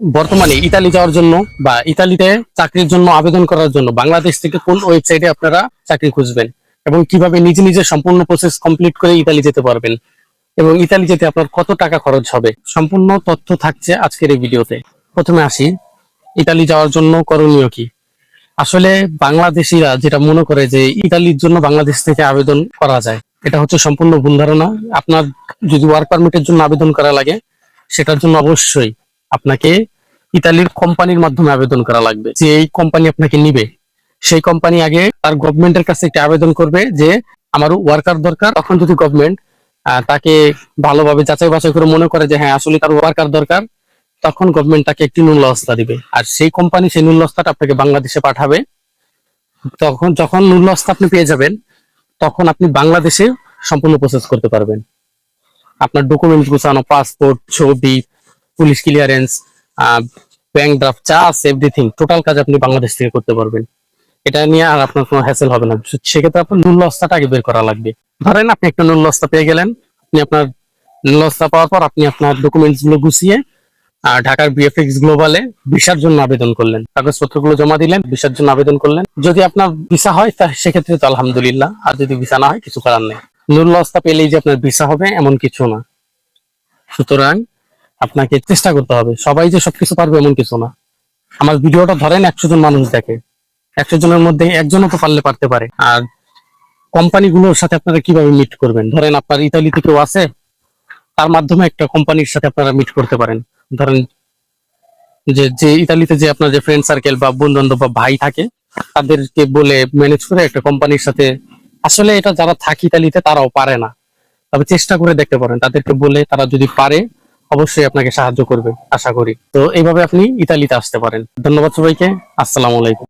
বর্তমানে ইতালি যাওয়ার জন্য বা ইতালিতে চাকরির জন্য আবেদন করার জন্য বাংলাদেশ থেকে কোন ওয়েবসাইটে আপনারা চাকরি খুঁজবেন? এবং কীভাবে নিজে নিজে সম্পূর্ণ প্রসেস কমপ্লিট করে ইতালি যেতে পারবেন? এবং ইতালি যেতে আপনার কত টাকা খরচ হবে? সম্পূর্ণ তথ্য থাকছে আজকের এই ভিডিওতে। প্রথমে আসি, ইতালি যাওয়ার জন্য করণীয় কি? আসলে বাংলাদেশিরা যেটা মনে করে যে ইতালির জন্য বাংলাদেশ থেকে আবেদন করা যায়, এটা হচ্ছে সম্পূর্ণ ভুল ধারণা। আপনার যদি ওয়ার্ক পারমিটের জন্য আবেদন করা লাগে, সেটার জন্য অবশ্যই আপনাকে ইতালির কোম্পানির মাধ্যমে আবেদন করা লাগবে। যে এই কোম্পানি আপনাকে নিবে, সেই কোম্পানি আগে তার গভর্নমেন্টের কাছে একটা আবেদন করবে যে, আমার ওয়ার্কার দরকার। তখন যদি গভর্নমেন্ট তাকে ভালোভাবে যাচাই বাছাই করে মনে করে যে হ্যাঁ আসলে তার ওয়ার্কার দরকার, তখন গভর্নমেন্ট তাকে একটি নুল্যস্তা দিবে। আর সেই কোম্পানি সেই নুল্যস্তাটা আপনাকে বাংলাদেশে পাঠাবে। তখন যখন নুল্যস্তা আপনি পেয়ে যাবেন, তখন আপনি বাংলাদেশে সম্পূর্ণ প্রসেস করতে পারবেন। আপনার ডকুমেন্ট গুছানো পাসপোর্ট ছবি পুলিশ ক্লিয়ারেন্স ব্যাংক ড্রাফট আছে এভরিথিং টোটাল কাজ আপনি বাংলাদেশ থেকে করতে পারবেন। এটা নিয়ে আর আপনার কোনো হ্যাসেল হবে না। সেক্ষেত্রে আপনার নুল্যস্তাটা আগে বের করা লাগবে। ধরেন আপনি একটা নুল্যস্তা পেয়ে গেলেন, আপনি আপনার নুল্যস্তা পাওয়ার পর আপনি আপনার ডকুমেন্টসগুলো গুছিয়ে আর ঢাকার বিএফএক্স গ্লোবালে ভিসার জন্য আবেদন করলেন। কাগজপত্রগুলো জমা দিলেন, ভিসার জন্য আবেদন করলেন। যদি আপনার ভিসা হয়, তা সেক্ষেত্রে তো আলহামদুলিল্লাহ, আর যদি ভিসা না হয়, কিছু করার নেই। নুল্যস্তা পেলেই যে আপনার ভিসা হবে, এমন কিছু না। সুতরাং আপনাকে চেষ্টা করতে হবে। সবাই যে সবকিছু পারবে এমন কিছু না। আমার ভিডিওটা ধরেন একশো জন মানুষ দেখে। একশো জনের মধ্যে একজনও তো পারলে পারতে পারে। আর কোম্পানিগুলোর সাথে আপনারা কীভাবে মিট করবেন? ধরেন আপনার ইতালিতে কেউ আছে, তার মাধ্যমে একটা কোম্পানির সাথে আপনারা মিট করতে পারেন। ধরেন যে যে ইতালিতে যে আপনার যে ফ্রেন্ড সার্কেল বা বন্ধু বা ভাই থাকে, তাদেরকে বলে ম্যানেজ করে একটা কোম্পানির সাথে। আসলে এটা যারা থাকে ইতালিতে, তারাও পারে না। তবে চেষ্টা করে দেখতে পারেন। তাদেরকে বলে তারা যদি পারে অবশ্যই আপনাকে সাহায্য করবে, আশা করি। তো এইভাবে আপনি ইতালিতে আসতে পারেন। ধন্যবাদ সবাইকে। আসসালাম আলাইকুম।